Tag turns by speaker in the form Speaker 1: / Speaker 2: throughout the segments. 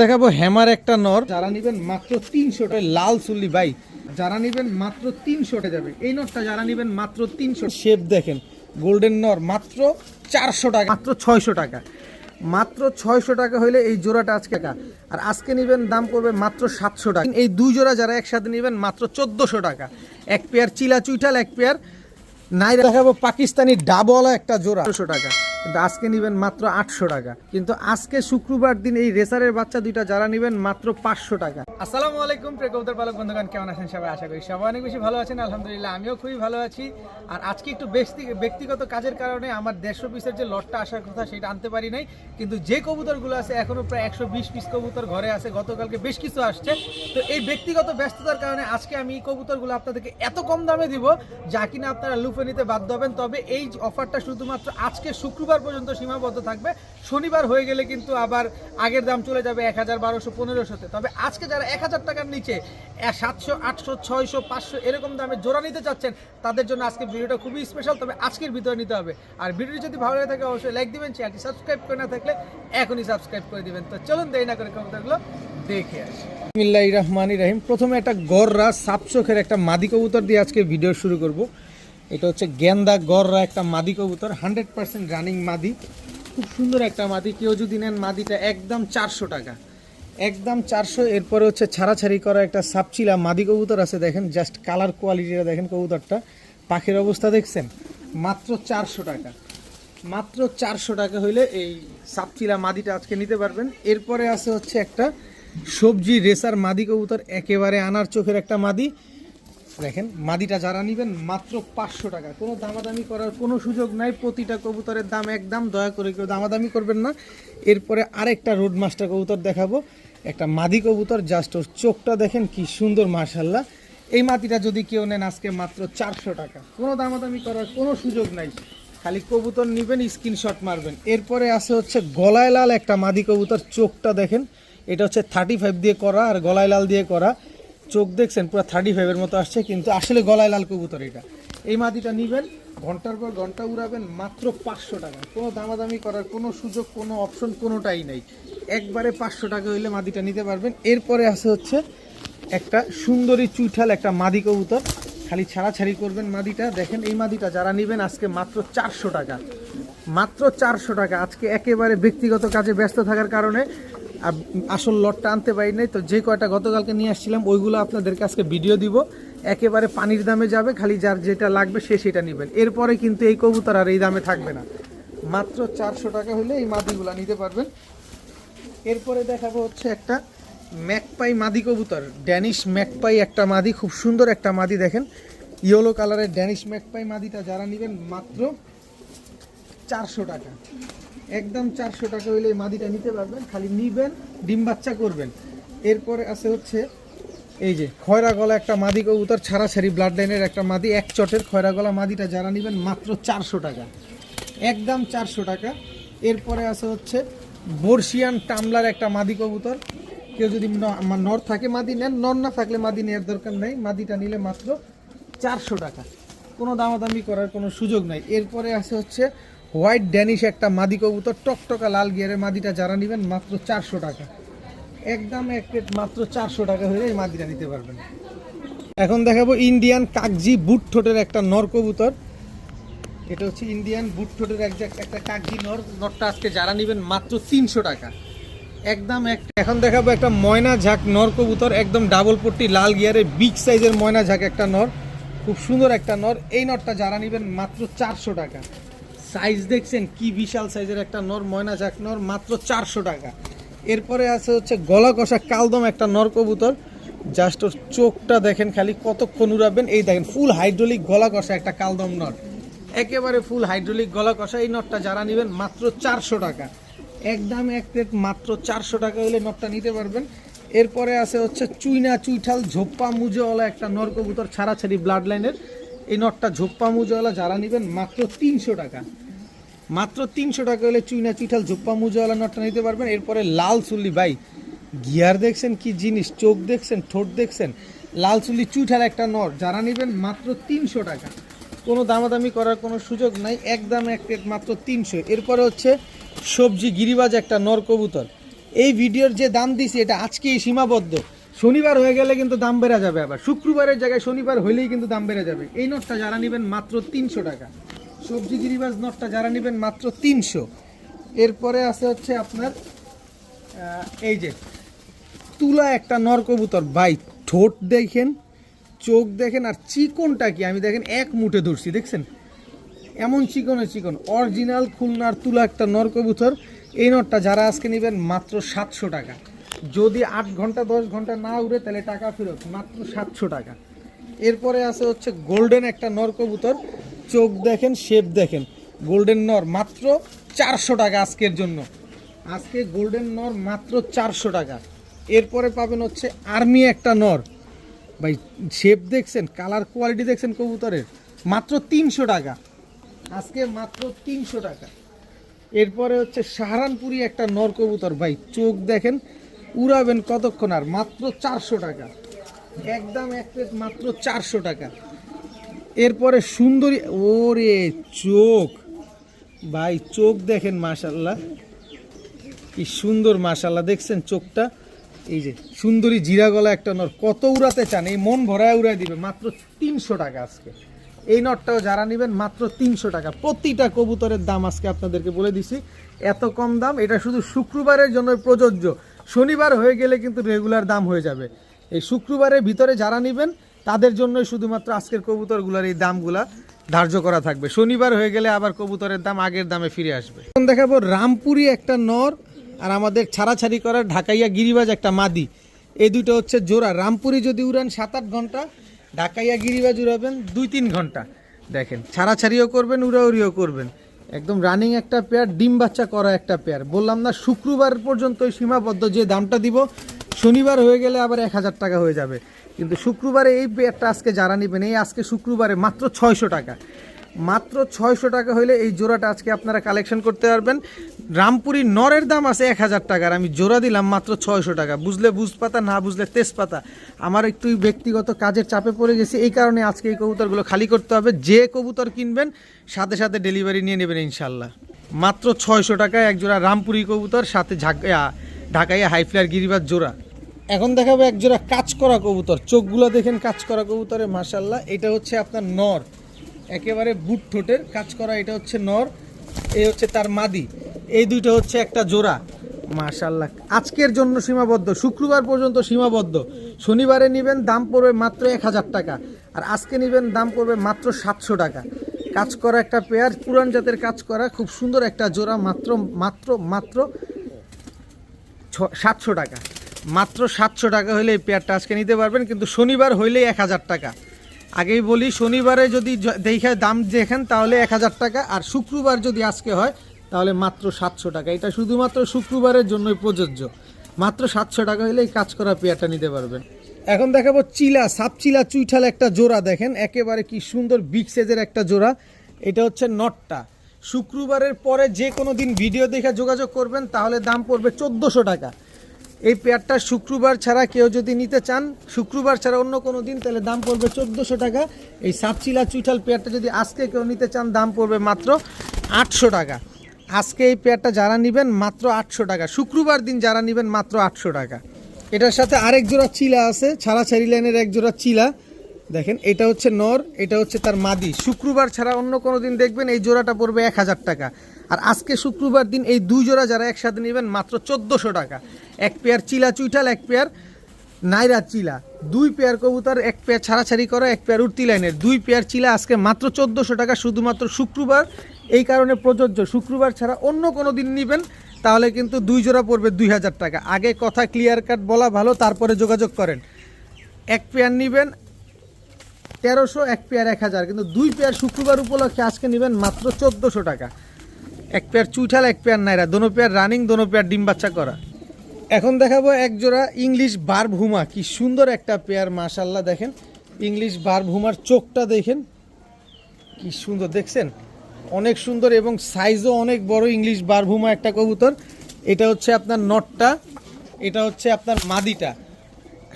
Speaker 1: দেখাবো হ্যামার একটা নর। যারা নিবেন মাত্র তিনশো টাকা লাল চুল্লি ভাই যারা নিবেন মাত্র তিনশোটা যাবে। এই নটটা যারা নিবেন মাত্র তিনশো শেপ দেখেন গোল্ডেন নর মাত্র চারশো টাকা। মাত্র ছয়শো টাকা। মাত্র ছয়শো টাকা হইলে এই জোড়াটা আজকে টাকা। আর আজকে নিবেন দাম পড়বে মাত্র সাতশো টাকা। এই দুই জোড়া যারা একসাথে নিবেন মাত্র চোদ্দোশো টাকা। এক পেয়ার চিলা চুইটাল এক পেয়ার নাই দেখাবো পাকিস্তানি ডাবওয়ালা একটা জোড়া। টাকা। কিন্তু আজকে নিবেন মাত্র আটশো টাকা। কিন্তু আজকে শুক্রবার দিন এই রেসারের বাচ্চা দুইটা যারা নিবেন মাত্র পাঁচশো টাকা। আসসালামু আলাইকুম প্রিয় পালক বন্ধুগণ, কেমন আছেন সবাই? আশা করি সবাই অনেক বেশি ভালো আছেন। আলহামদুলিল্লাহ, আমিও খুবই ভালো আছি। আর আজকে একটু ব্যক্তিগত কাজের কারণে আমার দেড়শো পিসের যে লটটা আসার কথা, সেটা আনতে পারি নাই। কিন্তু যে কবুতরগুলো আছে, এখনও প্রায় একশো বিশ পিস কবুতর ঘরে আছে। গতকালকে বেশ কিছু আসছে। তো এই ব্যক্তিগত ব্যস্ততার কারণে আজকে আমি এই কবুতরগুলো আপনাদেরকে এত কম দামে দিব, যা কিনা আপনারা লুফে নিতে বাধ্য হবেন। তবে এই অফারটা শুধুমাত্র আজকে শুক্রবার পর্যন্ত সীমাবদ্ধ থাকবে। শনিবার হয়ে গেলে কিন্তু আবার আগের দাম চলে যাবে এক হাজার বারোশো পনেরোশোতে। তবে আজকে যারা এক হাজার টাকার নিচে সাতশো, আটশো, ছয়শো, পাঁচশো এরকম দামে জোড়া নিতে চাচ্ছেন, তাদের জন্য আজকে ভিডিওটা খুবই স্পেশাল তবে আজকের ভিতরে নিতে হবে। আর ভিডিওটি যদি ভালো লাগে থাকে, অবশ্যই লাইক দিবেন চ্যানেলটি সাবস্ক্রাইব করে না থাকলে এখনই সাবস্ক্রাইব করে দিবেন। তো চলুন দেরি না করে কবুতরগুলো দেখে আসি। বিসমিল্লাহ রহমানি রাহিম। প্রথমে একটা গররা সাপচোখের একটা মাদি কবুতর দিয়ে আজকে ভিডিও শুরু করব। এটা হচ্ছে গেন্দা গররা একটা মাদি কবুতর হান্ড্রেড পার্সেন্ট রানিং মাদি। খুব সুন্দর একটা মাদি। কেউ যদি নেন মাদিটা একদম চারশো টাকা। একদম চারশো, এরপরে হচ্ছে ছাড়াছাড়ি করা একটা সাপচিলা মাদি কবুতর আছে দেখেন জাস্ট কালার কোয়ালিটিটা দেখেন কবুতরটা। পাখির অবস্থা দেখছেন? মাত্র চারশো টাকা। মাত্র চারশো টাকা হইলে এই সাপচিলা মাদিটা আজকে নিতে পারবেন। এরপরে আছে হচ্ছে একটা সবজি রেসার মাদি কবুতর, একেবারে আনার চোখের একটা মাদি। দেখেন, মাদিটা যারা নেবেন মাত্র পাঁচশো টাকা। কোনো দামাদামি করার কোনো সুযোগ নাই, প্রতিটা কবুতরের দাম একদম, দয়া করে কেউ দামাদামি করবেন না। এরপরে আরেকটা রোড মাস্টার কবুতর দেখাবো। একটা মাদি কবুতর জাস্ট ওর চোখটা দেখেন কি সুন্দর মার্শাল্লাহ এই মাটিটা যদি কেউ নেন আজকে মাত্র চারশো টাকা। কোনো দামাদামি করার কোনো সুযোগ নাই। খালি কবুতর নেবেন, স্ক্রিনশট মারবেন। এরপরে আছে হচ্ছে গলায় লাল একটা মাদি কবুতর, চোখটা দেখেন। এটা হচ্ছে থার্টি ফাইভ দিয়ে করা আর গলায় লাল দিয়ে করা। চোখ দেখছেন, পুরো থার্টি ফাইভের মতো আসছে, কিন্তু আসলে গলায় লাল কবুতর এটা। এই মাদিটা নিবেন, ঘণ্টার পর ঘণ্টা উড়াবেন, মাত্র পাঁচশো টাকা। কোনো দামাদামি করার কোনো সুযোগ, কোনো অপশন কোনোটাই নেই। একবারে পাঁচশো টাকা হইলে মাদিটা নিতে পারবেন। এরপরে আছে হচ্ছে একটা সুন্দরী চুইঠাল, একটা মাদি কবুতর। খালি ছাড়াছাড়ি করবেন মাদিটা। দেখেন এই মাদিটা যারা নেবেন, আজকে মাত্র চারশো টাকা। মাত্র চারশো টাকা। আজকে একেবারে ব্যক্তিগত কাজে ব্যস্ত থাকার কারণে আসল লটটা আনতে পারি নাই, তো যে কয়টা গতকালকে নিয়ে আসছিলাম, ওইগুলো আপনাদেরকে আজকে ভিডিও দিব। একেবারে পানির দামে যাবে, খালি যার যেটা লাগবে সে সেটা নেবেন। এরপরে কিন্তু এই কবুতর আর এই দামে থাকবে না। মাত্র চারশো টাকা হলে এই মাদিগুলা নিতে পারবেন। এরপরে দেখাবো হচ্ছে একটা ম্যাকপাই মাদি কবুতর। ড্যানিশ ম্যাকপাই একটা মাদি, খুব সুন্দর একটা মাদি দেখেন। ইয়েলো কালারের ড্যানিশ ম্যাকপাই মাদিটা যারা নেবেন, মাত্র চারশো টাকা। একদম চারশো টাকা হইলে এই মাদিটা নিতে পারবেন, খালি নিবেন, ডিম বাচ্চা করবেন। এরপরে আছে হচ্ছে এই যে খয়রা গলা একটা মাদি কবুতর, ছাড়াছাড়ি ব্লাড লাইনের একটা মাদি, এক চটের খয়রা গলা মাদিটা যারা নেবেন মাত্র চারশো টাকা। একদম চারশো টাকা। এরপরে আছে হচ্ছে বর্ষিয়ান টামলার একটা মাদি কবুতর। কেউ যদি নর থাকে মাদি নেন, নর না থাকলে মাদি নেওয়ার দরকার নেই, মাদিটা নিলে মাত্র চারশো টাকা। কোনো দামাদামি করার কোনো সুযোগ নাই। এরপরে আছে হচ্ছে হোয়াইট ড্যানিশ একটা মাদি কবুতর, টকটকা লাল গিয়ারের মাদিটা যারা নেবেন মাত্র চারশো টাকা। একদম এক প্লেট মাত্র চারশো টাকা এই মাদিটা নিতে পারবেন। এখন দেখাবো ইন্ডিয়ান কাকজি বুট ঠোঁটের একটা নর কবুতর। এটা হচ্ছে ইন্ডিয়ান বুট ঠোঁটের একজাক্ট একটা কাকজি নর। নরটা আজকে যারা নেবেন মাত্র তিনশো টাকা। একদম এক এখন দেখাবো একটা ময়না ঝাঁক নর কবুতর, একদম ডাবল পট্টি লাল গিয়ারের বিগ সাইজের ময়না ঝাঁক একটা নর। খুব সুন্দর একটা নর। এই নরটা যারা নেবেন মাত্র চারশো টাকা। সাইজ দেখছেন? কি বিশাল সাইজের একটা নর, ময়না চাক নর, মাত্র চারশো টাকা। এরপরে আছে হচ্ছে গলা কষা কালদম একটা নর কবুতর। জাস্ট ওর চোখটা দেখেন খালি কতক্ষণ উড়াবেন। এই দেখেন ফুল হাইড্রোলিক গলা কষা একটা কালদম নর। একেবারে ফুল হাইড্রোলিক গলা কষা। এই নটটা যারা নেবেন, মাত্র চারশো টাকা। একদম এক প্লেট মাত্র চারশো টাকা হলে নটটা নিতে পারবেন। এরপরে আছে হচ্ছে চুইনা চুইঠাল ঝোপ্পা মুজেওয়ালা একটা নর কবুতর, ছাড়াছাড়ি ব্লাড লাইনের এই নটটা ঝোপ্পা মুজোওয়ালা যারা নেবেন, মাত্র তিনশো টাকা। মাত্র তিনশো টাকা হলে চুইনা চুইঠাল ঝোপ্পা মুজোওয়ালা নটটা নিতে পারবেন। এরপরে লাল চুল্লি, ভাই, গিয়ার দেখছেন কি জিনিস, চোখ দেখছেন, ঠোঁট দেখছেন? লাল চুল্লি চুইঠাল একটা নর যারা নেবেন মাত্র তিনশো টাকা। কোনো দামাদামি করার কোনো সুযোগ নাই একদম এক প্লেট মাত্র তিনশো। এরপরে হচ্ছে সবজি গিরিবাজ একটা নর কবুতর। এই ভিডিওর যে দাম দিছি, এটা আজকেই সীমাবদ্ধ। শনিবার হয়ে গেলে কিন্তু দাম বেড়ে যাবে আবার। শুক্রবারের জায়গায় শনিবার হলেই কিন্তু দাম বেড়ে যাবে। এই নোটটা যারা নেবেন মাত্র তিনশো টাকা। সবজি গিরিবাজ নটটা যারা নেবেন মাত্র তিনশো। এরপরে আছে হচ্ছে আপনার এই যে, তুলা একটা নর কবুতর। ভাই, ঠোঁট দেখেন, চোখ দেখেন, আর চিকনটা কি? আমি দেখেন এক মুঠে ধরছি, দেখছেন? এমন চিকনে চিকন। অরিজিনাল খুলনার তুলা একটা নর কবুতর। এই নটটা যারা আজকে নেবেন মাত্র সাতশো টাকা। যদি আট ঘণ্টা, দশ ঘণ্টা না উড়ে, তাহলে টাকা ফেরত, মাত্র সাতশো টাকা। এরপরে আছে হচ্ছে গোল্ডেন একটা নর কবুতর। চোখ দেখেন শেপ দেখেন। গোল্ডেন নর মাত্র চারশো টাকা আজকের জন্য। আজকে গোল্ডেন নর মাত্র চারশো টাকা। এরপরে পাবেন হচ্ছে আর্মি একটা নর। ভাই শেপ দেখছেন কালার কোয়ালিটি দেখছেন কবুতরের? মাত্র তিনশো টাকা। আজকে মাত্র তিনশো টাকা। এরপরে হচ্ছে সাহারানপুরি একটা নর কবুতর। ভাই, চোখ দেখেন, উড়াবেন কতক্ষণ আর? মাত্র চারশো টাকা। একদম এক প্লেট মাত্র চারশো টাকা। এরপরে সুন্দরী, ওরে চোখ। ভাই, চোখ দেখেন মাশাল্লাহ কি সুন্দর মাশাল্লাহ দেখছেন চোখটা? এই যে, সুন্দরী জিরা গলা একটা নর, কত উড়াতে চান? এই মন ভরায় উড়াই দিবে, মাত্র তিনশো টাকা আজকে। এই নটটাও যারা নেবেন, মাত্র তিনশো টাকা। প্রতিটা কবুতরের দাম আজকে আপনাদেরকে বলে দিছি। এত কম দাম, এটা শুধু শুক্রবারের জন্য প্রযোজ্য। শনিবার হয়ে গেলে কিন্তু রেগুলার দাম হয়ে যাবে। এই শুক্রবারের ভিতরে যারা নেবেন, তাদের জন্যই শুধুমাত্র আজকের কবুতরগুলোর এই দামগুলা ধার্য করা থাকবে। শনিবার হয়ে গেলে আবার কবুতরের দাম আগের দামে ফিরে আসবে। এখন দেখাবো রামপুরি একটা নর আর আমাদের ছাড়াছাড়ি করার ঢাকাইয়া গিরিবাজ একটা মাদি। এই দুটো হচ্ছে জোড়া। রামপুরি যদি উড়ান সাত আট ঘণ্টা, ঢাকাইয়া গিরিবাজ উড়াবেন দুই তিন ঘণ্টা। দেখেন, ছাড়াছাড়িও করবেন, উড়াউড়িও করবেন। একদম রানিং একটা পেয়ার ডিম বাচ্চা করা একটা পেয়ার বললাম না, শুক্রবার পর্যন্ত সীমাবদ্ধ। যে দামটা দিব শনিবার হয়ে গেলে আবার এক হাজার টাকা হয়ে যাবে। কিন্তু শুক্রবারে এই পেয়ারটা আজকে যারা নেবেন, এই আজকে শুক্রবারে মাত্র ছয়শো টাকা। মাত্র ছয়শো টাকা হলে এই জোড়াটা আজকে আপনারা কালেকশন করতে পারবেন। রামপুরি নরের দাম আছে এক হাজার টাকার। আমি জোড়া দিলাম মাত্র ছয়শো টাকা। বুঝলে বুঝপাতা, না বুঝলে তেজপাতা। আমার একটু ব্যক্তিগত কাজের চাপে পড়ে গেছে। এই কারণে আজকে এই কবুতরগুলো খালি করতে হবে। যে কবুতর কিনবেন, সাথে সাথে ডেলিভারি নিয়ে নেবেন ইনশাল্লাহ মাত্র ছয়শো টাকায় এক জোড়া রামপুরি কবুতর, সাথে ঝাক- ঢাকাইয়া হাইফ্লার গিরিবাজ জোড়া। এখন দেখাবো এক জোড়া কাজ করা কবুতর। চোখগুলো দেখেন কাজ করা কবুতরে মাসাল্লাহ এটা হচ্ছে আপনার নর। একেবারে বুট ঠোঁটের কাজ করা এটা হচ্ছে নর এই হচ্ছে তার মাদি। এই দুইটা হচ্ছে একটা জোড়া। মাশাল্লাহ আজকের জন্য সীমাবদ্ধ। শুক্রবার পর্যন্ত সীমাবদ্ধ। শনিবারে নেবেন, দাম পড়বে মাত্র এক হাজার টাকা। আর আজকে নেবেন, দাম পড়বে মাত্র সাতশো টাকা। কাজ করা একটা পেয়ার, পুরান জাতের কাজ করা খুব সুন্দর একটা জোড়া, মাত্র মাত্র মাত্র সাতশো টাকা। মাত্র সাতশো টাকা হলে এই পেয়ারটা আজকে নিতে পারবেন, কিন্তু শনিবার হইলেই এক হাজার টাকা। আগেই বলি, শনিবারে যদি দেখে দাম দেখেন, তাহলে এক হাজার টাকা। আর শুক্রবার যদি আজকে হয়, তাহলে মাত্র সাতশো টাকা। এটা শুধুমাত্র শুক্রবারের জন্যই প্রযোজ্য। মাত্র সাতশো টাকা হলে এই কাজ করা পেয়ারটা নিতে পারবেন। এখন দেখাবো চিলা, সাপ চিলা চুইঠাল একটা জোড়া দেখেন। একেবারে কি সুন্দর বিগ সাইজের একটা জোড়া। এটা হচ্ছে নটটা। শুক্রবারের পরে যে কোনো দিন ভিডিও দেখে যোগাযোগ করবেন, তাহলে দাম পড়বে চোদ্দোশো টাকা। এই পেয়ারটা শুক্রবার ছাড়া কেউ যদি নিতে চান, শুক্রবার ছাড়া অন্য কোনো দিন, তাহলে দাম পড়বে চোদ্দোশো টাকা। এই সাপচিলা চুইঠাল পেয়ারটা যদি আজকে কেউ নিতে চান, দাম পড়বে মাত্র আটশো টাকা। আজকে এই পেয়ারটা যারা নেবেন, মাত্র আটশো টাকা। শুক্রবার দিন যারা নেবেন, মাত্র আটশো টাকা। এটার সাথে আরেক জোড়া চিলা আছে ছাড়া ছাড়ি লাইনের এক জোড়া চিলা। দেখেন, এটা হচ্ছে নর, এটা হচ্ছে তার মাদি। শুক্রবার ছাড়া অন্য কোনো দিন দেখবেন এই জোড়াটা পড়বে এক হাজার টাকা। আর আজকে শুক্রবার দিন এই দুই জোড়া যারা একসাথে নেবেন, মাত্র চোদ্দোশো টাকা। এক পেয়ার চিলা চুইটাল এক পেয়ার নাইরা চিলা। দুই পেয়ার কবুতর, এক পেয়ার ছাড়াছাড়ি করা, এক পেয়ার উঠতি লাইনের। দুই পেয়ার চিলা আজকে মাত্র চোদ্দোশো টাকা, শুধুমাত্র শুক্রবার। এই কারণে প্রযোজ্য, শুক্রবার ছাড়া অন্য কোনো দিন নেবেন, তাহলে কিন্তু দুই জোড়া পড়বে দুই হাজার টাকা। আগে কথা ক্লিয়ার কাট বলা ভালো, তারপরে যোগাযোগ করেন। এক পেয়ার নেবেন তেরোশো এক পেয়ার এক হাজার, কিন্তু দুই পেয়ার শুক্রবার উপলক্ষে আজকে নেবেন মাত্র চোদ্দোশো টাকা। এক পেয়ার চুইঠাল, এক পেয়ার নাইরা, দোনো পেয়ার রানিং, দোনো পেয়ার ডিম বাচ্চা করা। এখন দেখাবো এক জোড়া ইংলিশ বারভুমা, কি সুন্দর একটা পেয়ার মাশাল্লাহ দেখেন। ইংলিশ বারভুমার চোখটা দেখেন, কি সুন্দর, দেখছেন? অনেক সুন্দর এবং সাইজও অনেক বড় ইংলিশ বারভুমা একটা কবুতর। এটা হচ্ছে আপনার নটটা, এটা হচ্ছে আপনার মাদিটা।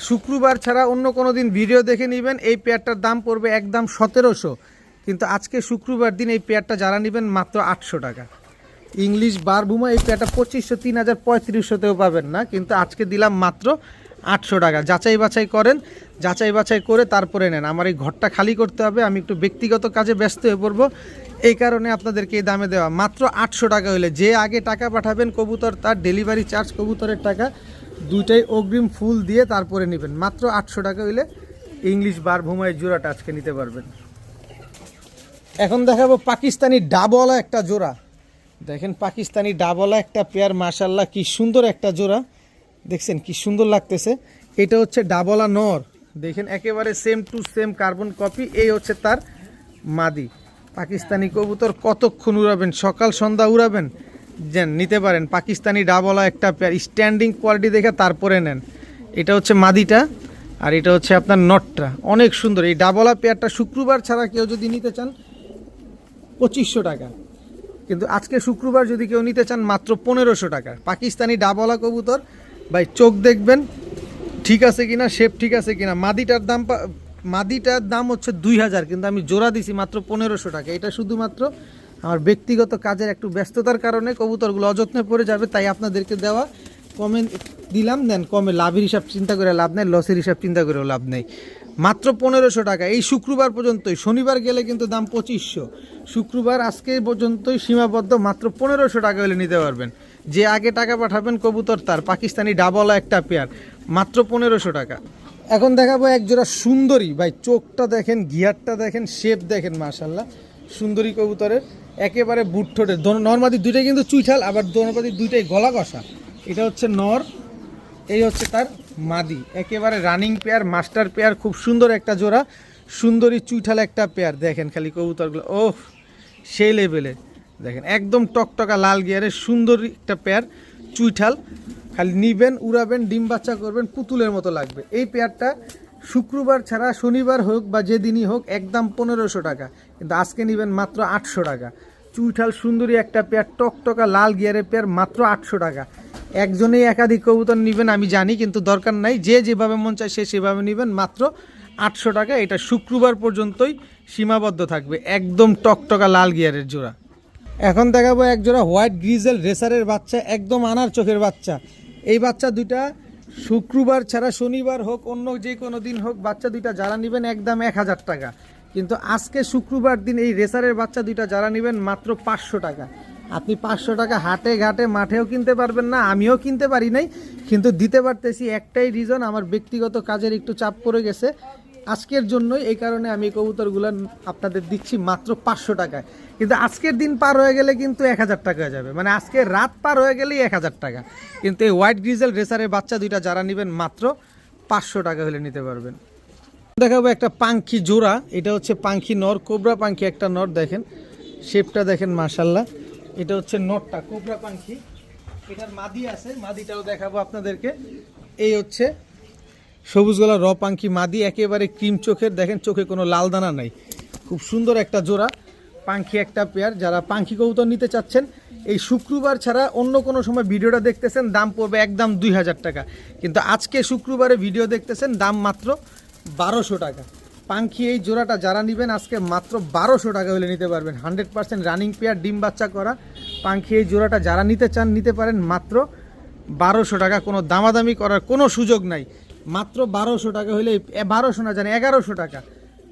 Speaker 1: শুক্রবার ছাড়া অন্য কোনো দিন ভিডিও দেখে নেবেন। এই পেয়ারটার দাম পড়বে একদম সতেরোশো। কিন্তু আজকে শুক্রবার দিন এই পেয়ারটা যারা নেবেন মাত্র আটশো টাকা। ইংলিশ বারবুমা এই পেয়ারটা পঁচিশশো, তিন হাজার পঁয়ত্রিশশোতেও পাবেন না, কিন্তু আজকে দিলাম মাত্র আটশো টাকা। যাচাই বাছাই করেন, যাচাই বাছাই করে তারপরে নেন। আমার এই ঘরটা খালি করতে হবে, আমি একটু ব্যক্তিগত কাজে ব্যস্ত হয়ে পড়ব। এই কারণে আপনাদেরকে এই দামে দেওয়া। মাত্র আটশো টাকা হলে যে আগে টাকা পাঠাবেন কবুতর, তার ডেলিভারি চার্জ কবুতরের টাকা। দুইটাই অগ্রিম ফুল দিয়ে তারপরে নেবেন। মাত্র আটশো টাকা হইলে ইংলিশ বার ভুমায় জোড়াটা আজকে নিতে পারবেন। এখন দেখাবো পাকিস্তানি ডাবওয়ালা একটা জোড়া। দেখেন পাকিস্তানি ডাবলা একটা পেয়ার মাশাল্লাহ কি সুন্দর একটা জোড়া। দেখছেন কি সুন্দর লাগতেছে। এটা হচ্ছে ডাবলা নর। দেখেন একেবারে same to same carbon copy এই হচ্ছে তার মাদি। পাকিস্তানি কবুতর কতক্ষণ উড়াবেন? সকাল সন্ধ্যা উড়াবেন? যেন নিতে পারেন। পাকিস্তানি ডাবলা একটা পেয়ার স্ট্যান্ডিং কোয়ালিটি দেখে তারপরে নেন। এটা হচ্ছে মাদিটা আর এটা হচ্ছে আপনার নটটা। অনেক সুন্দর। এই ডাবলা পেয়ারটা শুক্রবার ছাড়া কেউ যদি নিতে চান, পঁচিশশো টাকা। কিন্তু আজকে শুক্রবার যদি কেউ নিতে চান, মাত্র পনেরোশো টাকা। পাকিস্তানি ডাবলা কবুতর। ভাই, চোখ দেখবেন, ঠিক আছে কিনা শেপ ঠিক আছে কিনা। মাদিটার দাম মাদিটার দাম হচ্ছে দুই হাজার, কিন্তু আমি জোড়া দিছি মাত্র পনেরোশো টাকা। এটা শুধুমাত্র আমার ব্যক্তিগত কাজের একটু ব্যস্ততার কারণে কবুতরগুলো অযত্নে পড়ে যাবে, তাই আপনাদেরকে দেওয়া কমে দিলাম। দেন কমে লাভের হিসাব চিন্তা করে লাভ নেই লসের হিসাব চিন্তা করেও লাভ নেই। মাত্র পনেরোশো টাকা, এই শুক্রবার পর্যন্তই, শনিবার গেলে কিন্তু দাম পঁচিশশো। শুক্রবার আজকে পর্যন্তই সীমাবদ্ধ, মাত্র পনেরোশো টাকা হলে নিতে পারবেন। যে আগে টাকা পাঠাবেন কবুতর তার, পাকিস্তানি ডাবলা একটা পেয়ার মাত্র পনেরোশো টাকা। এখন দেখাবো এক জোড়া সুন্দরী, ভাই, চোখটা দেখেন গিয়ারটা দেখেন শেপ দেখেন মাশাল্লাহ সুন্দরী কবুতরের। একেবারে বুট ঠোঁটের। নর্মাদি দুইটাই কিন্তু চুইঠাল, আবার দোনপাতি দুইটাই গলা কষা এটা হচ্ছে নর, এই হচ্ছে তার মাদি। একেবারে রানিং পেয়ার মাস্টার পেয়ার খুব সুন্দর একটা জোড়া, সুন্দরী চুইঠাল একটা পেয়ার দেখেন খালি কবুতরগুলো ও সেই লেভেলে দেখেন, একদম টকটকা লাল গিয়ারের সুন্দর একটা পেয়ার চুইঠাল। খালি নিবেন, উড়াবেন, ডিম বাচ্চা করবেন, পুতুলের মতো লাগবে। এই পেয়ারটা শুক্রবার ছাড়া শনিবার হোক বা যেদিনই হোক, একদম পনেরোশো টাকা। কিন্তু আজকে নেবেন মাত্র আটশো টাকা। চুইঠাল সুন্দরী একটা পেয়ার, টকটকা লাল গিয়ারের পেয়ার মাত্র আটশো টাকা। একজনেই একাধিক কবুতর নেবেন আমি জানি, কিন্তু দরকার নাই। যে যেভাবে মন চায় সে সেভাবে নেবেন, মাত্র আটশো টাকা। এটা শুক্রবার পর্যন্তই সীমাবদ্ধ থাকবে, একদম টকটকা লাল গিয়ারের জোড়া। এখন দেখাবো এক জোড়া হোয়াইট গ্রিজেল রেসারের বাচ্চা, একদম আনার চোখের বাচ্চা। এই বাচ্চা দুইটা শুক্রবার ছাড়া শনিবার হোক, অন্য যে কোনো দিন হোক, বাচ্চা দুইটা যারা নেবেন একদম এক হাজার টাকা। কিন্তু আজকে শুক্রবার দিন এই রেসারের বাচ্চা দুইটা যারা নেবেন মাত্র পাঁচশো টাকা। আপনি পাঁচশো টাকা হাটে ঘাটে মাঠেও কিনতে পারবেন না, আমিও কিনতে পারি নাই। কিন্তু দিতে পারতেছি একটাই রিজন আমার ব্যক্তিগত কাজের একটু চাপ পড়ে গেছে। আজকের জন্যই এই কারণে আমি কবুতরগুলো আপনাদের দিচ্ছি মাত্র পাঁচশো টাকায়। কিন্তু আজকের দিন পার হয়ে গেলে কিন্তু এক হাজার টাকা হয়ে যাবে। মানে আজকে রাত পার হয়ে গেলেই এক হাজার টাকা। কিন্তু এই হোয়াইট গ্রিজেল রেসারের বাচ্চা দুইটা যারা নেবেন মাত্র পাঁচশো টাকা হলে নিতে পারবেন। দেখাবো একটা পাঙ্খি জোড়া। এটা হচ্ছে পাঙ্খি নর, কোবরা পাঙ্খি একটা নর দেখেন। শেপটা দেখেন মাশাল্লাহ এটা হচ্ছে নরটা, কোবরা পাঙ্খি এটার মাদি আছে, মাদিটাও দেখাবো আপনাদেরকে। এই হচ্ছে সবুজ গলা র পাঙ্খি মাদি, একেবারে ক্রিম চোখের, দেখেন চোখে কোনো লাল দানা নাই। খুব সুন্দর একটা জোড়া পাঙ্খি একটা পেয়ার যারা পাঙ্খি কবুতর নিতে চাচ্ছেন, এই শুক্রবার ছাড়া অন্য কোনো সময় ভিডিওটা দেখতেছেন, দাম পড়বে একদম দুই হাজার টাকা। কিন্তু আজকে শুক্রবারে ভিডিও দেখতেছেন, দাম মাত্র বারোশো টাকা। পাঙ্খি এই জোড়াটা যারা নেবেন, আজকে মাত্র বারোশো টাকা হলে নিতে পারবেন। হান্ড্রেড পার্সেন্ট রানিং পেয়ার, ডিম বাচ্চা করা। পাঙ্খি এই জোড়াটা যারা নিতে চান, নিতে পারেন মাত্র বারোশো টাকা। কোনো দামাদামি করার কোনো সুযোগ নাই। মাত্র বারোশো টাকা হলে বারোশো না জানি, এগারোশো টাকা।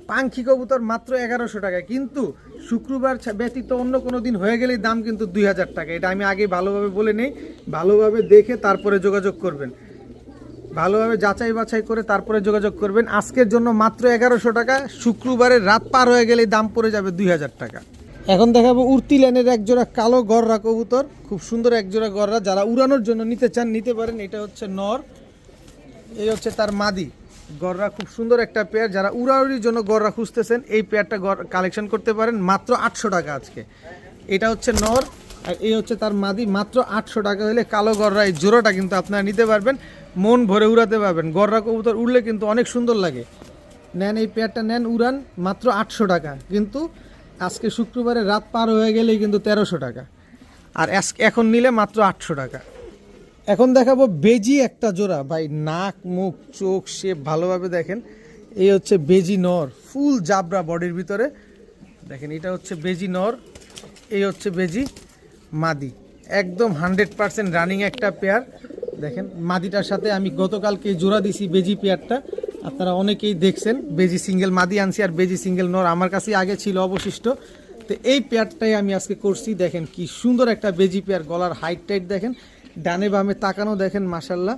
Speaker 1: পাঙ্খি কবুতর মাত্র এগারোশো টাকা। কিন্তু শুক্রবার ব্যতীত অন্য কোনো দিন হয়ে গেলেই দাম কিন্তু দুই হাজার টাকা। এটা আমি আগে ভালোভাবে বলে নেই। ভালোভাবে দেখে তারপরে যোগাযোগ করবেন। ভালোভাবে যাচাই বাছাই করে তারপরে যোগাযোগ করবেন। আজকের জন্য মাত্র এগারোশো টাকা। শুক্রবারের রাত পার হয়ে গেলেই দাম পড়ে যাবে দুই হাজার টাকা। এখন দেখাবো উর্তি লাইনের একজোড়া কালো গররা কবুতর। খুব সুন্দর একজোড়া গররা। যারা উড়ানোর জন্য নিতে চান, নিতে পারেন। এটা হচ্ছে নর। এই হচ্ছে তার মাদি। গররা খুব সুন্দর একটা পেয়ার যারা উড়াউড়ির জন্য গররা খুঁজতেছেন, এই পেয়ারটা কালেকশন করতে পারেন। মাত্র আটশো টাকা আজকে। এটা হচ্ছে নর, আর এই হচ্ছে তার মাদি। মাত্র আটশো টাকা হলে কালো গররা এই জোড়াটা কিন্তু আপনারা নিতে পারবেন। মন ভরে উড়াতে পারবেন। গররা কবুতর উড়লে কিন্তু অনেক সুন্দর লাগে। নেন, এই পেয়ারটা নেন, উড়ান। মাত্র আটশো টাকা। কিন্তু আজকে শুক্রবারে রাত পার হয়ে গেলেই কিন্তু তেরোশো টাকা। আর এখন নিলে মাত্র আটশো টাকা। এখন দেখাবো বেজি একটা জোড়া। ভাই, নাক, মুখ, চোখ, শেপ ভালোভাবে দেখেন। এই হচ্ছে বেজি নর, ফুল জাবরা বডির ভিতরে। দেখেন, এটা হচ্ছে বেজি নর, এই হচ্ছে বেজি মাদি। একদম হান্ড্রেড পার্সেন্ট রানিং একটা পেয়ার। দেখেন, মাদিটার সাথে আমি গতকালকে জোড়া দিছি বেজি পেয়ারটা। আপনারা অনেকেই দেখছেন, বেজি সিঙ্গেল মাদি আনছি আর বেজি সিঙ্গেল নর আমার কাছে আগে ছিল অবশিষ্ট। তো এই পেয়ারটাই আমি আজকে করছি। দেখেন, কি সুন্দর একটা বেজি পেয়ার, গলার হাইট টাইট দেখেন। ডানে বামে তাকানো দেখেন মাসাল্লাহ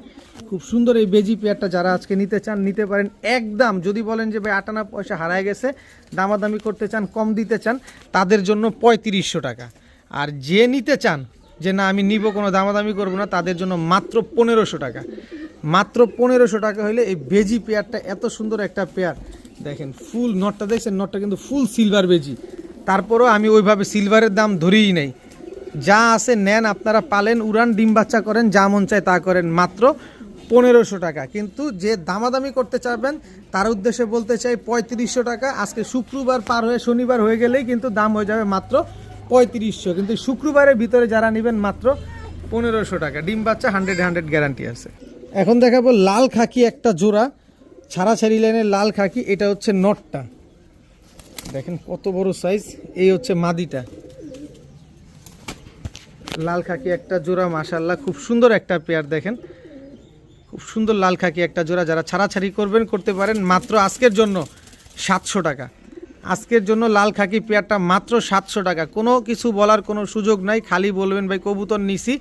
Speaker 1: খুব সুন্দর এই বেজি পেয়ারটা যারা আজকে নিতে চান, নিতে পারেন। একদম, যদি বলেন যে, ভাই, আটানা পয়সা হারায় গেছে, দামাদামি করতে চান, কম দিতে চান, তাদের জন্য পঁয়ত্রিশশো টাকা। আর যে নিতে চান, যে, না, আমি নিব, কোনো দামাদামি করব না, তাদের জন্য মাত্র পনেরোশো টাকা। মাত্র পনেরোশো টাকা হলে এই বেজি পেয়ারটা এত সুন্দর একটা পেয়ার। দেখেন, ফুল নটটা, দেখছেন? নটটা কিন্তু ফুল সিলভার বেজি। তারপরেও আমি ওইভাবে সিলভারের দাম ধরেই নেই। যা আছে নেন, আপনারা পালেন, উড়ান, ডিম বাচ্চা করেন, যা মন চায় তা করেন। মাত্র পনেরোশো টাকা। কিন্তু যে দামাদামি করতে চাবেন তার উদ্দেশ্যে বলতে চাই পঁয়ত্রিশশো টাকা। আজকে শুক্রবার পার হয়ে, শনিবার হয়ে গেলেই কিন্তু দাম হয়ে যাবে মাত্র পঁয়ত্রিশশো। কিন্তু শুক্রবারের ভিতরে যারা নেবেন মাত্র পনেরোশো টাকা। ডিম বাচ্চা হান্ড্রেড হান্ড্রেড গ্যারান্টি আছে। এখন দেখাবো লাল খাকি একটা জোড়া। ছাড়াছাড়ি লাইনের লাল খাকি, এটা হচ্ছে নটটা। দেখেন কত বড় সাইজ এই হচ্ছে মাদিটা। লাল খাকি একটা জোড়া মাশাল্লাহ খুব সুন্দর একটা পেয়ার দেখেন। খুব সুন্দর লাল খাকি একটা জোড়া, যারা ছাড়াছাড়ি করবেন, করতে পারেন। মাত্র আজকের জন্য সাতশো টাকা। আজকের জন্য লাল খাকি পেয়ারটা মাত্র সাতশো টাকা। কোনো কিছু বলার কোনো সুযোগ নাই, খালি বলবেন, ভাই, কবুতর নিছি।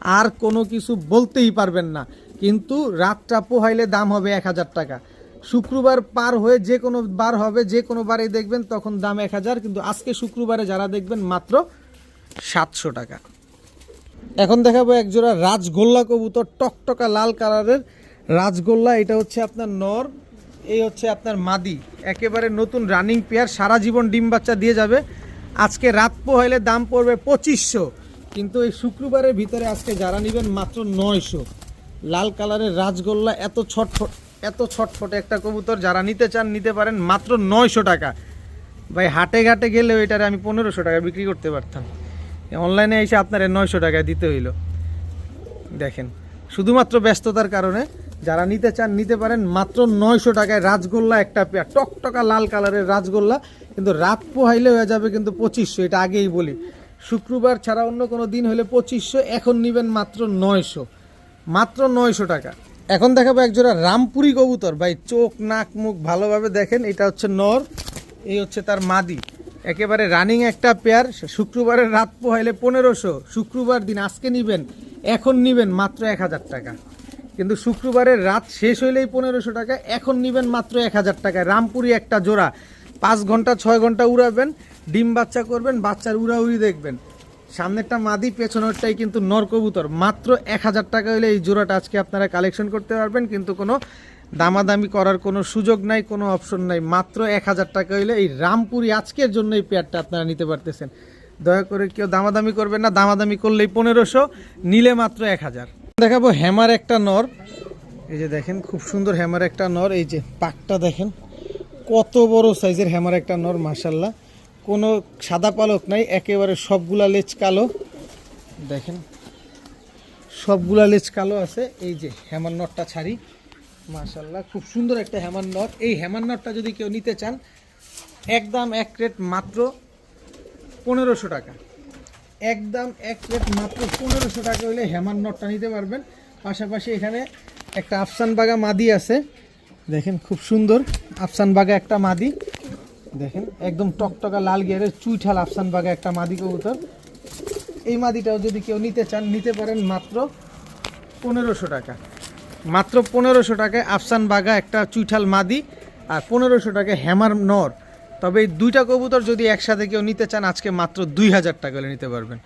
Speaker 1: আর কোনো কিছু বলতেই পারবেন না। কিন্তু রাতটা পোহাইলে দাম হবে এক হাজার টাকা। শুক্রবার পার হয়ে যে কোনো বার হবে, যে কোনো বারে দেখবেন, তখন দাম এক হাজার। কিন্তু আজকে শুক্রবারে যারা দেখবেন, মাত্র সাতশো টাকা। এখন দেখাবো এক জোড়া রাজগোল্লা কবুতর, টকটকা লাল কালারের। রাজগোল্লা, এটা হচ্ছে আপনার নর, এই হচ্ছে আপনার মাদি। একেবারে নতুন রানিং পেয়ার, সারা জীবন ডিম বাচ্চা দিয়ে যাবে। আজকে রাত পোহাইলে দাম পড়বে পঁচিশশো। কিন্তু এই শুক্রবারের ভিতরে আজকে যারা নেবেন মাত্র নয়শো। লাল কালারের রাজগোল্লা, এত ছটফট, এত ছটফটে একটা কবুতর, যারা নিতে চান নিতে পারেন মাত্র নয়শো টাকা। ভাই, হাটে ঘাটে গেলেও এটারে আমি পনেরোশো টাকা বিক্রি করতে পারতাম। অনলাইনে এসে আপনার নয়শো টাকায় দিতে হইল। দেখেন, শুধুমাত্র ব্যস্ততার কারণে যারা নিতে চান, নিতে পারেন মাত্র নয়শো টাকায় রাজগোল্লা একটা পেয়ার, টকটকা লাল কালারের রাজগোল্লা, কিন্তু রাত পোহাইলে হয়ে যাবে কিন্তু পঁচিশশো, এটা আগেই বলি। শুক্রবার ছাড়া অন্য কোনো দিন হলে পঁচিশশো, এখন নেবেন মাত্র নয়শো। মাত্র নয়শো টাকা। এখন দেখাবো একজোড়া রামপুরি কবুতর। ভাই, চোখ, নাক, মুখ ভালোভাবে দেখেন, এটা হচ্ছে নর, এই হচ্ছে তার মাদি। একেবারে রানিং একটা পেয়ার শুক্রবারের রাত পোহাইলে পনেরোশো। শুক্রবার দিন আজকে নিবেন, এখন নিবেন মাত্র এক হাজার টাকা। কিন্তু শুক্রবারের রাত শেষ হইলেই পনেরোশো টাকা, এখন নিবেন মাত্র এক হাজার টাকায় রামপুরি একটা জোড়া, পাঁচ ঘণ্টা, ছয় ঘণ্টা উড়াবেন, ডিম বাচ্চা করবেন, বাচ্চার উড়াউড়ি দেখবেন। সামনেরটা মাদি, পেছনেরটাই কিন্তু নরকবুতর মাত্র এক হাজার টাকা হলে এই জোড়াটা আজকে আপনারা কালেকশন করতে পারবেন, কিন্তু কোনো দামাদামি করার কোনো সুযোগ নাই, কোনো অপশন নাই। মাত্র এক হাজার টাকা হইলে এই রামপুরি আজকের জন্য এই পেয়ারটা আপনারা নিতে পারতেছেন। দয়া করে কেউ দামাদামি করবেন না, দামাদামি করলেই পনেরোশো, নিলে মাত্র এক হাজার। দেখাবো হ্যামার একটা নর। এই যে দেখেন, খুব সুন্দর হ্যামার একটা নর। এই যে পাকটা দেখেন, কত বড় সাইজের হ্যামার একটা নর মাসাল্লাহ কোনো সাদা পালক নাই, একেবারে সবগুলা লেজ কালো। দেখেন, সবগুলা লেজ কালো আছে। এই যে হ্যামার নটটা ছাড়ি। মাশাল্লাহ খুব সুন্দর একটা হ্যামার নট এই হ্যামার নটটা যদি কেউ নিতে চান, একদম এক রেট মাত্র পনেরোশো টাকা। একদম এক প্লেট মাত্র পনেরোশো টাকা হলে হ্যামার নটটা নিতে পারবেন। পাশাপাশি এখানে একটা আফসান বাগা মাদি আছে। দেখেন খুব সুন্দর আফসান বাগা একটা মাদি। দেখেন, একদম টকটকা লাল গিয়ারের চুইঠাল আফসান বাগা একটা মাদি কবুতর। এই মাদিটাও যদি কেউ নিতে চান, নিতে পারেন মাত্র পনেরোশো টাকা। মাত্র পনেরোশো টাকায় আফসান বাগা, একটা চুইঠাল মাদি আর পনেরোশো টাকায় হ্যামার নর। তবে এই দুইটা কবুতর যদি একসাথে কেউ নিতে চান, আজকে মাত্র দুই হাজার টাকা হলে নিতে পারবেন।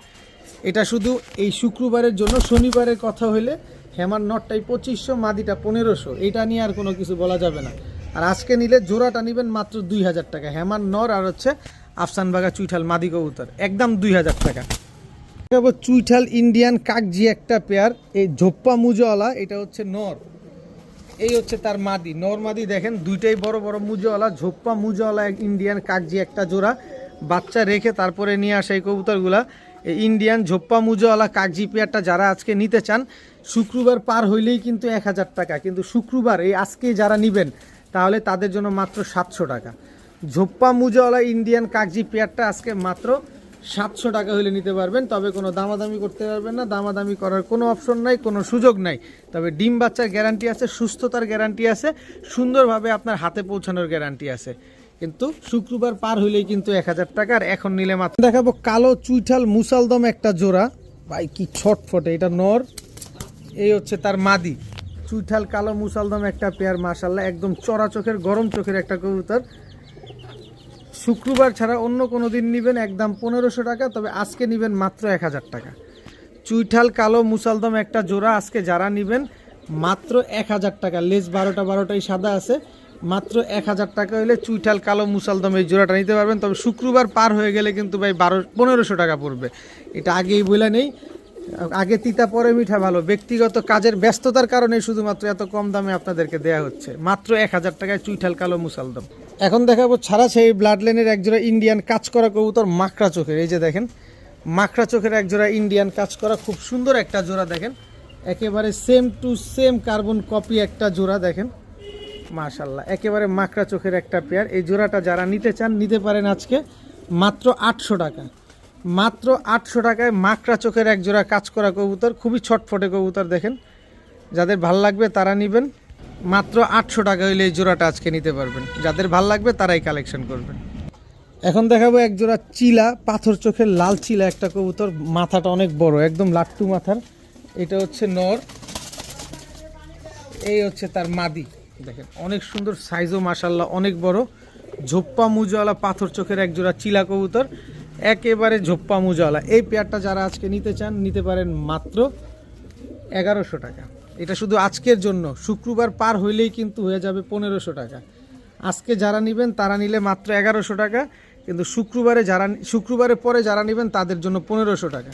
Speaker 1: এটা শুধু এই শুক্রবারের জন্য, শনিবারের কথা হইলে হ্যামার নটটাই পঁচিশশো, মাদিটা পনেরোশো। এটা নিয়ে আর কোনো কিছু বলা যাবে না। আর আজকে নিলে জোড়াটা নেবেন মাত্র দুই হাজার টাকা। হ্যামার নর আর হচ্ছে আফসান বাগা চুইঠাল মাদি কবুতর। একদম দুই হাজার টাকা। চুইঠাল ইন্ডিয়ান কাকজি একটা পেয়ার, এই ঝোপ্পা মুজওয়ালা এটা হচ্ছে নর। এই হচ্ছে তার মাদি। নর মাদি দেখেন, দুইটাই বড় বড় মুজওয়ালা ঝোপ্পা মুজওয়ালা ইন্ডিয়ান কাকজি একটা জোড়া। বাচ্চা রেখে তারপরে নিয়ে আসা এই কবুতরগুলা। এই ইন্ডিয়ান ঝোপ্পা মুজওয়ালা কাকজি পেয়ারটা যারা আজকে নিতে চান, শুক্রবার পার হইলেই কিন্তু এক হাজার টাকা। কিন্তু শুক্রবার, এই আজকে যারা নিবেন, তাহলে তাদের জন্য মাত্র সাতশো টাকা। ঝোপ্পা মুজওয়ালা ইন্ডিয়ান কাগজি পেয়ারটা আজকে মাত্র সাতশো টাকা হলে নিতে পারবেন, তবে কোনো দামাদামি করতে পারবেন না। দামাদামি করার কোনো অপশন নাই, কোনো সুযোগ নাই। তবে ডিম বাচ্চার গ্যারান্টি আছে, সুস্থতার গ্যারান্টি আছে, সুন্দরভাবে আপনার হাতে পৌঁছানোর গ্যারান্টি আছে। কিন্তু শুক্রবার পার হইলেই কিন্তু এক হাজার টাকার এখন নিলে মাত্র দেখাবো কালো চুইঠাল মুসালদম একটা জোড়া। ভাই, কি ছটফটে, এটা নর, এই হচ্ছে তার মাদি। চুইঠাল কালো মুসালদম একটা পেয়ার মাশাল্লাহ একদম চড়া চোখের, গরম চোখের একটা কবুতর। শুক্রবার ছাড়া অন্য কোনো দিন নেবেন একদম পনেরোশো টাকা, তবে আজকে নেবেন মাত্র এক হাজার টাকা। চুইঠাল, কালো, মুসালদম একটা জোড়া আজকে যারা নেবেন, মাত্র এক হাজার টাকা। লেজ বারোটা, বারোটাই সাদা আছে, মাত্র এক হাজার টাকা হলে চুইঠাল, কালো, মুসালদম এই জোড়াটা নিতে পারবেন। তবে শুক্রবার পার হয়ে গেলে কিন্তু ভাই বারো, পনেরোশো টাকা পড়বে। এটা আগেই বলে নেই আগে তিতা, পরে মিঠা ভালো। ব্যক্তিগত কাজের ব্যস্ততার কারণে শুধুমাত্র এত কম দামে আপনাদেরকে দেয়া হচ্ছে। মাত্র এক হাজার টাকায় চুইঠাল কালো মুসালদম। এখন দেখাবো ছাড়া সেই ব্লাড লাইনের একজোড়া ইন্ডিয়ান কাজ করা কবুতর মাকড়া চোখের। এই যে দেখেন মাকড়া চোখের একজোড়া ইন্ডিয়ান কাজ করা খুব সুন্দর একটা জোড়া দেখেন। একেবারে same to same carbon copy একটা জোড়া দেখেন। মাশাল্লাহ একেবারে মাকড়া চোখের একটা পেয়ার এই জোড়াটা যারা নিতে চান, নিতে পারেন আজকে মাত্র আটশো টাকা। মাত্র আটশো টাকায় মাকড়া চোখের এক জোড়া কাজ করা কবুতর, খুবই ছটফটে কবুতর দেখেন। যাদের ভালো লাগবে তারা নেবেন। মাত্র আটশো টাকা হইলে এই জোড়াটা আজকে নিতে পারবেন। যাদের ভালো লাগবে তারাই কালেকশন করবেন। এখন দেখাবো এক জোড়া চিলা, পাথর চোখের লাল চিলা একটা কবুতর। মাথাটা অনেক বড়, একদম লাট্টু মাথার। এটা হচ্ছে নর। এই হচ্ছে তার মাদি। দেখেন, অনেক সুন্দর সাইজও মাসাল্লাহ অনেক বড়। ঝোপ্পা মুজওয়ালা পাথর চোখের এক জোড়া চিলা কবুতর। একেবারে ঝোপ্পা মুজওয়ালা। এই পেয়ারটা যারা আজকে নিতে চান, নিতে পারেন মাত্র এগারোশো টাকা। এটা শুধু আজকের জন্য, শুক্রবার পার হইলেই কিন্তু হয়ে যাবে পনেরোশো টাকা। আজকে যারা নেবেন, তারা নিলে মাত্র এগারোশো টাকা, কিন্তু শুক্রবারে যারা শুক্রবারের পরে যারা নেবেন, তাদের জন্য পনেরোশো টাকা।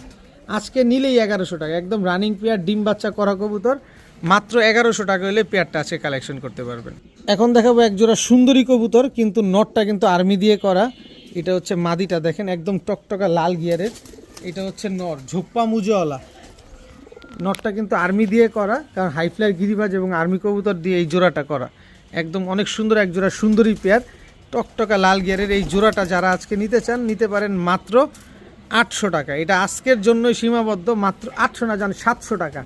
Speaker 1: আজকে নিলেই এগারোশো টাকা। একদম রানিং পেয়ার, ডিম বাচ্চা, করা কবুতর, মাত্র এগারোশো টাকা হলে পেয়ারটা আছে কালেকশন করতে পারবেন। এখন দেখাবো এক জোড়া সুন্দরী কবুতর, কিন্তু নটটা কিন্তু আর্মি দিয়ে করা। এটা হচ্ছে মাদিটা, দেখেন, একদম টকটকা লাল গিয়ারের। এটা হচ্ছে নর, ঝোপ্পা মুজওয়ালা নটটা কিন্তু আর্মি দিয়ে করা, কারণ হাইফ্লার গিরিবাজ এবং আর্মি কবুতর দিয়ে এই জোড়াটা করা। একদম অনেক সুন্দর, এক জোড়া সুন্দরী পেয়ার। টকটকা লাল গিয়ারের এই জোড়াটা যারা আজকে নিতে চান, নিতে পারেন মাত্র আটশো টাকা। এটা আজকের জন্যই সীমাবদ্ধ, মাত্র আটশো না, জান, সাতশো টাকা।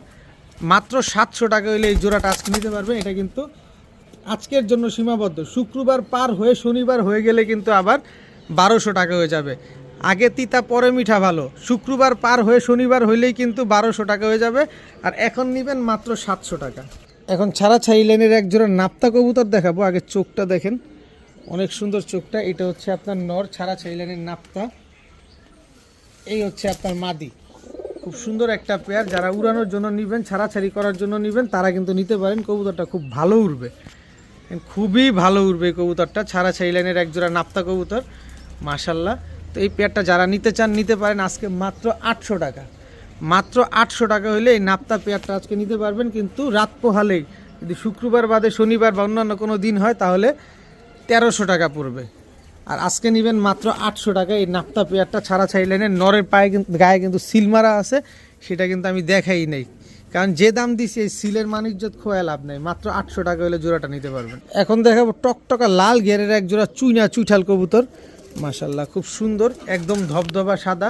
Speaker 1: মাত্র সাতশো টাকা হলে এই জোড়াটা আজকে নিতে পারবেন এটা কিন্তু আজকের জন্য সীমাবদ্ধ। শুক্রবার পার হয়ে, শনিবার হয়ে গেলে কিন্তু আবার বারোশো টাকা হয়ে যাবে। আগে তিতা, পরে মিঠা ভালো। শুক্রবার পার হয়ে শনিবার হইলেই কিন্তু বারোশো টাকা হয়ে যাবে। আর এখন নেবেন মাত্র সাতশো টাকা। এখন ছাড়া ছাই লাইনের এক জোড়া নাপ্তা কবুতর দেখাবো। আগে চোখটা দেখেন। অনেক সুন্দর চোখটা। এটা হচ্ছে আপনার নর ছাড়া ছাই লাইনের নাপ্তা। এই হচ্ছে আপনার মাদি। খুব সুন্দর একটা পেয়ার যারা উড়ানোর জন্য নেবেন, ছাড়াছাড়ি করার জন্য নেবেন, তারা কিন্তু নিতে পারেন। কবুতরটা খুব ভালো উড়বে। খুবই ভালো উড়বে কবুতরটা। ছাড়া ছাই লাইনের একজোড়া নাপ্তা কবুতর। মাশাল্লাহ। তো এই পেয়ারটা যারা নিতে চান, নিতে পারেন আজকে মাত্র আটশো টাকা। মাত্র আটশো টাকা হলে এই নাপ্তা পেয়ারটা আজকে নিতে পারবেন, কিন্তু রাত পোহালেই যদি শুক্রবার বাদে শনিবার বা অন্যান্য কোনো দিন হয়, তাহলে তেরোশো টাকা পড়বে। আর আজকে নেবেন মাত্র আটশো টাকা, এই নাপ্তা পেয়ারটা ছাড়া লাইনের নরের পায়ে কিন্তু গায়ে কিন্তু সিল মারা আছে, সেটা কিন্তু আমি দেখাই নেই। কারণ যে দাম দিছি, এই সিলের মানিজ্যত খোয়া লাভ নেই। মাত্র আটশো টাকা হলে জোড়াটা নিতে পারবেন। এখন দেখাবো টকটকা লাল ঘেরের এক জোড়া চুইনা চুইঠাল কবুতর। মাশাল্লাহ খুব সুন্দর, একদম ধবধবা সাদা।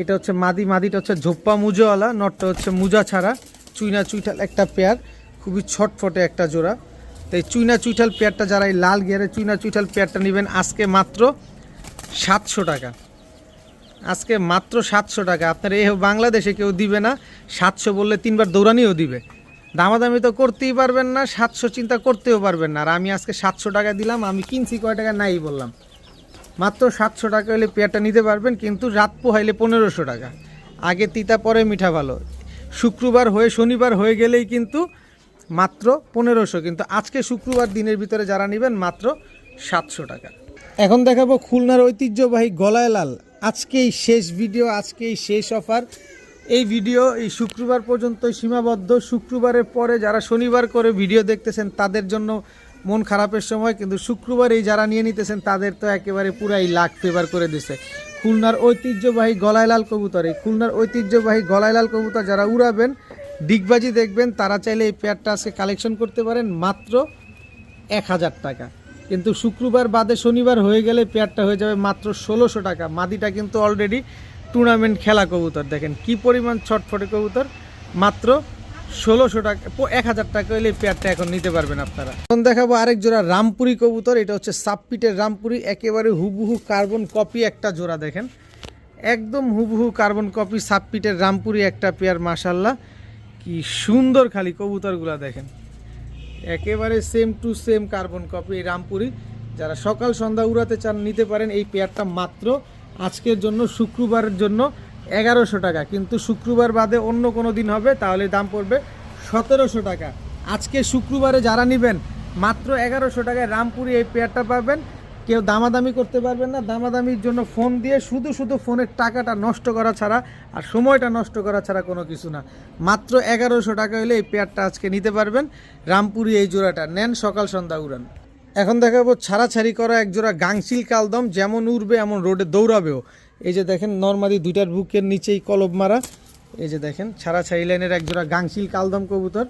Speaker 1: এটা হচ্ছে মাদি, মাদিটা হচ্ছে ঝোপ্পা মুজোওয়ালা নটটা হচ্ছে মুজা ছাড়া, চুইনা চুইঠাল একটা পেয়ার, খুবই ছটফটে একটা জোড়া। তাই চুইনা চুইঠাল পেয়ারটা যারা এই লাল গিয়ারে চুইনা চুইঠাল পেয়ারটা নেবেন, আজকে মাত্র সাতশো টাকা। আজকে মাত্র সাতশো টাকা। আপনার এই বাংলাদেশে কেউ দিবে না, সাতশো বললে তিনবার দৌড়ানিও দিবে। দামাদামি তো করতেই পারবেন না, সাতশো চিন্তা করতেও পারবেন না। আর আমি আজকে সাতশো টাকা দিলাম, আমি কিনছি কয় টাকা নাই বললাম। মাত্র সাতশো টাকা হলে পেয়ারটা নিতে পারবেন, কিন্তু রাত পোহাইলে পনেরোশো টাকা। আগে তিতা, পরে মিঠা ভালো। শুক্রবার হয়ে শনিবার হয়ে গেলেই কিন্তু মাত্র পনেরোশো, কিন্তু আজকে শুক্রবার দিনের ভিতরে যারা নেবেন মাত্র সাতশো টাকা। এখন দেখাবো খুলনার ঐতিহ্যবাহী গলায় লাল। আজকেই শেষ ভিডিও, আজকেই শেষ অফার। এই ভিডিও এই শুক্রবার পর্যন্ত সীমাবদ্ধ। শুক্রবারের পরে যারা শনিবার করে ভিডিও দেখতেছেন, তাদের জন্য মন খারাপের সময় কিন্তু শুক্রবার এই যারা নিয়ে নিতেছেন, তাদের তো একেবারে পুরাই লাখ ফেভার করে দিছে। খুলনার ঐতিহ্যবাহী গলায় লাল কবুতর, এই খুলনার ঐতিহ্যবাহী গলায় লাল কবুতর যারা উড়াবেন, ডিগবাজি দেখবেন, তারা চাইলে এই পেয়ারটা আজকে কালেকশন করতে পারেন মাত্র এক হাজার টাকা। কিন্তু শুক্রবার বাদে শনিবার হয়ে গেলে পেয়ারটা হয়ে যাবে মাত্র ষোলোশো টাকা। মাদিটা কিন্তু অলরেডি টুর্নামেন্ট খেলা কবুতর, দেখেন কি পরিমাণ ছটফটে কবুতর, মাত্র ষোলোশো টাকা এক হাজার টাকা হলে পেয়ারটা এখন নিতে পারবেন আপনারা। এখন দেখাবো আরেক জোড়া রামপুরি কবুতর, এটা হচ্ছে সাবপিটের রামপুরি, একেবারে হুবহু কার্বন কপি একটা জোড়া দেখেন। একদম হুবহু কার্বন কপি সাবপিটের রামপুরি একটা পেয়ার মাসাল্লাহ কি সুন্দর খালি কবুতরগুলা দেখেন। একেবারে same to same carbon copy এই রামপুরি। যারা সকাল সন্ধ্যা উড়াতে চান, নিতে পারেন এই পেয়ারটা মাত্র আজকের জন্য, শুক্রবারের জন্য। এগারোশো টাকা, কিন্তু শুক্রবার বাদে অন্য কোনো দিন হবে, তাহলে দাম পড়বে সতেরোশো টাকা। আজকে শুক্রবারে যারা নেবেন, মাত্র এগারোশো টাকায় রামপুরি এই পেয়ারটা পাবেন। কেউ দামাদামি করতে পারবেন না, দামাদামির জন্য ফোন দিয়ে শুধু শুধু ফোনের টাকাটা নষ্ট করা ছাড়া আর সময়টা নষ্ট করা ছাড়া কোনো কিছু না। মাত্র এগারোশো টাকা হলে এই পেয়ারটা আজকে নিতে পারবেন রামপুরি এই জোড়াটা। নেন সকাল সন্ধ্যা উড়ান। এখন দেখাবো ছাড়াছাড়ি করা এক জোড়া গাংশিল কালদম, যেমন উড়বে, এমন রোডে দৌড়াবেও। এই যে দেখেন নর্মালি দুইটার বুকের নিচেই কলব মারা। এই যে দেখেন, ছাড়াছাড়ি লাইনের এক জোড়া গাংশিল কালদম কবুতর।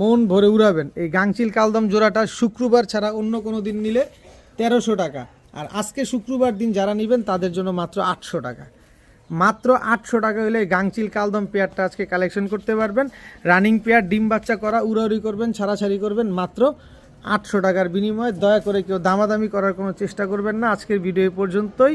Speaker 1: মন ভরে উড়াবেন। এই গাংশিল কালদম জোড়াটা শুক্রবার ছাড়া অন্য কোনো দিন নিলে তেরোশো টাকা। আর আজকে শুক্রবার দিন যারা নেবেন, তাদের জন্য মাত্র আটশো টাকা। মাত্র আটশো টাকা হলে গাংচিল কালদম পেয়ারটা আজকে কালেকশন করতে পারবেন। রানিং পেয়ার, ডিম বাচ্চা করা, উড়াউড়ি করবেন, ছাড়াছাড়ি করবেন, মাত্র আটশো টাকার বিনিময়ে। দয়া করে কেউ দামাদামি করার কোনো চেষ্টা করবেন না। আজকের ভিডিও পর্যন্তই।